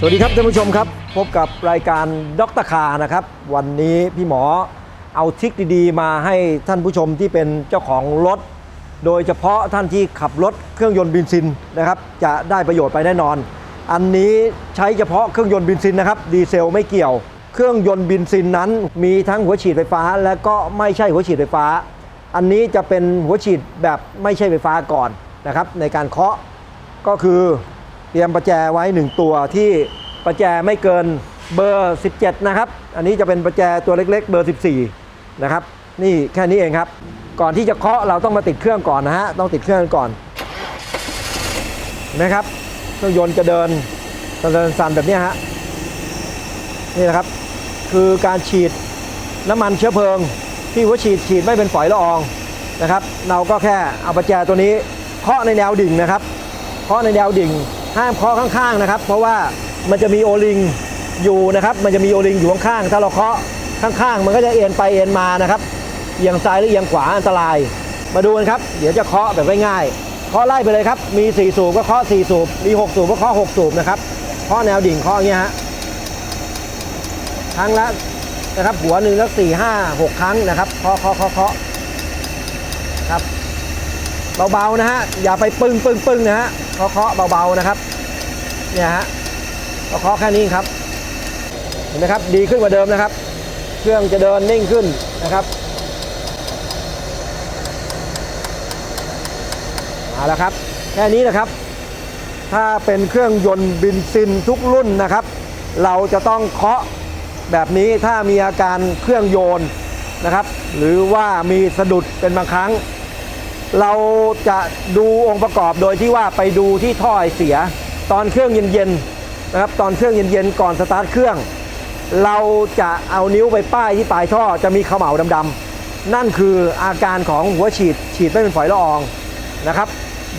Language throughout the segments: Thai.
สวัสดีครับท่านผู้ชมครับ พบกับรายการด็อกตคานะครับ วันนี้พี่หมอเอาทิคดีๆ มาให้ท่านผู้ชมที่เป็นเจ้าของรถ โดยเฉพาะท่านที่ขับรถเครื่องยนต์บินซินนะครับ จะได้ประโยชน์ไปแน่นอน อันนี้ใช้เฉพาะเครื่องยนต์บินซินนะครับ ดีเซลไม่เกี่ยว เครื่องยนต์บินซินนั้น มีทั้งหัวฉีดไฟฟ้า และก็ไม่ใช่หัวฉีดไฟฟ้า อันนี้จะเป็นหัวฉีดแบบไม่ใช่ไฟฟ้าก่อนนะครับ ในการเคาะก็คือเตรียมประแจไว้ 1 ตัวที่ประแจไม่เกินเบอร์ 17 นะครับ อันนี้จะเป็นประแจตัวเล็ก ๆ เบอร์ 14 นะครับ นี่แค่นี้เองครับ ก่อนที่จะเคาะเราต้องมาติดเครื่องก่อนนะฮะ ต้องติดเครื่องก่อนนะครับ เครื่องยนต์จะเดินจะเดินสั่นแบบนี้ฮะ นี่นะครับ คือการฉีดน้ำมันเชื้อเพลิง ที่หัวฉีดฉีดไม่เป็นฝอยละอองนะครับ เราก็แค่เอาประแจตัวนี้เคาะในแนวดิ่งนะครับเคาะในแนวดิ่ง ห้ามเคาะข้างๆนะครับ เพราะว่ามันจะมีโอลิงอยู่นะครับ มันจะมีโอลิงอยู่ข้างๆถ้าเราเคาะข้างๆ มันก็จะเอ็นไปเอ็นมานะครับเอียงซ้ายหรือเอียงขวาอันตราย มาดูกันครับ เดี๋ยวจะเคาะแบบง่ายๆเคาะไล่ไปเลยครับ มี 4 สูบก็เคาะ 4 สูบ มี 6 สูบก็เคาะ 6 สูบนะครับเคาะแนวดิ่งเคาะอย่างเงี้ยฮะครั้งละ นะครับ หัวหนึ่งแล้วสี่ห้าหกครั้งนะครับเคาะเคาะเคาะเคาะครับเบาๆนะฮะอย่าไปปึ้งปึ้งปึ้งนะฮะเคาะเคาะเบาๆนะครับเนี่ยฮะเคาะแค่นี้ครับเห็นไหมครับดีขึ้นกว่าเดิมนะครับ เครื่องจะเดินนิ่งขึ้นนะครับเอาละครับแค่นี้นะครับ ถ้าเป็นเครื่องยนต์บินซินทุกรุ่นนะครับ เราจะต้องเคาะ แบบนี้ถ้ามีอาการเครื่องโยนนะครับ หรือว่ามีสะดุดเป็นบางครั้ง เราจะดูองค์ประกอบโดยที่ว่าไปดูที่ท่อไอเสีย ตอนเครื่องเย็นๆนะครับตอนเครื่องเย็นๆก่อนสตาร์ทเครื่อง เราจะเอานิ้วไปป้ายที่ปลายท่อจะมีขม่าวดำๆนั่นคืออาการของหัวฉีดฉีดไม่เป็นฝอยละอองนะครับ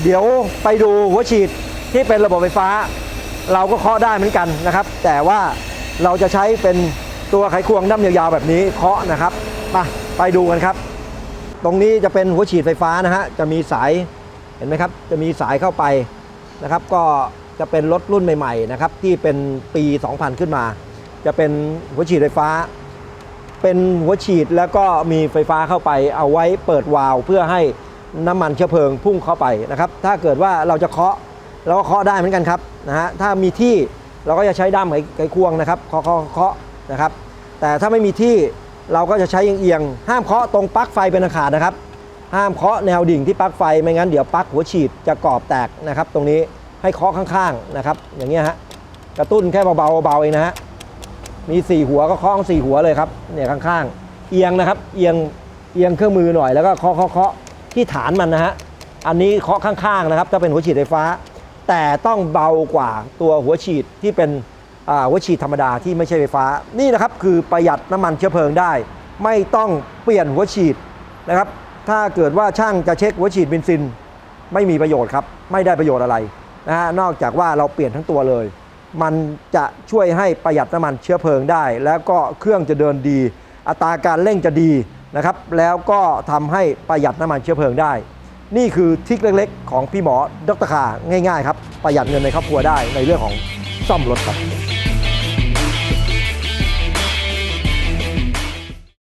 เดี๋ยวไปดูหัวฉีดที่เป็นระบบไฟฟ้า เราก็เคาะได้เหมือนกันนะครับ แต่ว่า เราจะใช้เป็นตัวไขควงด้ามยาวๆแบบนี้เคาะนะครับไปไปดูกันครับ ตรงนี้จะเป็นหัวฉีดไฟฟ้านะฮะจะมีสายเห็นไหมครับ จะมีสายเข้าไปนะครับ ก็จะเป็นรถรุ่นใหม่ๆนะครับที่เป็นปี 2000 ขึ้นมา จะเป็นหัวฉีดไฟฟ้า เป็นหัวฉีดแล้วก็มีไฟฟ้าเข้าไป เอาไว้เปิดวาล์วเพื่อให้น้ำมันเชื้อเพลิงพุ่งเข้าไปนะครับ ถ้าเกิดว่าเราจะเคาะเราก็เคาะได้เหมือนกันครับนะฮะถ้ามีที่ เราก็จะใช้ด้ามไขไขควงนะครับเคาะเคาะเคาะนะครับ แต่ถ้าไม่มีที่เราก็จะใช้เอียงห้ามเคาะตรงปลั๊กไฟเป็นอันขาดนะครับ ห้ามเคาะแนวดิ่งที่ปลั๊กไฟไม่งั้นเดี๋ยวปลั๊กหัวฉีดจะกรอบแตกนะครับ ตรงนี้ให้เคาะข้างๆนะครับ อย่างเงี้ยฮะกระตุ้นแค่เบาๆเบาๆเองนะฮะมีสี่หัวก็เคาะทั้งสี่หัวเลยครับเนี่ยข้างๆ เอียงนะครับเอียงเอียงเครื่องมือหน่อยแล้วก็เคาะเคาะเคาะที่ฐานมันนะฮะอันนี้เคาะข้างๆนะครับถ้าเป็นหัวฉีดไฟฟ้า แต่ต้องเบากว่าตัวหัวฉีดที่เป็นหัวฉีดธรรมดาที่ไม่ใช่ไฟฟ้า นี่นะครับคือประหยัดน้ำมันเชื้อเพลิงได้ ไม่ต้องเปลี่ยนหัวฉีดนะครับ ถ้าเกิดว่าช่างจะเช็คหัวฉีดเบนซิน ไม่มีประโยชน์ครับ ไม่ได้ประโยชน์อะไรนะฮะนอกจากว่าเราเปลี่ยนทั้งตัวเลย มันจะช่วยให้ประหยัดน้ำมันเชื้อเพลิงได้ แล้วก็เครื่องจะเดินดี อัตราการเร่งจะดีนะครับ แล้วก็ทำให้ประหยัดน้ำมันเชื้อเพลิงได้ นี่คือทิคเล็กๆ ของพี่หมอดรคาง่ายๆครับประหยัดเงินในครอบครัวได้ในเรื่องของซ่อมรถครับ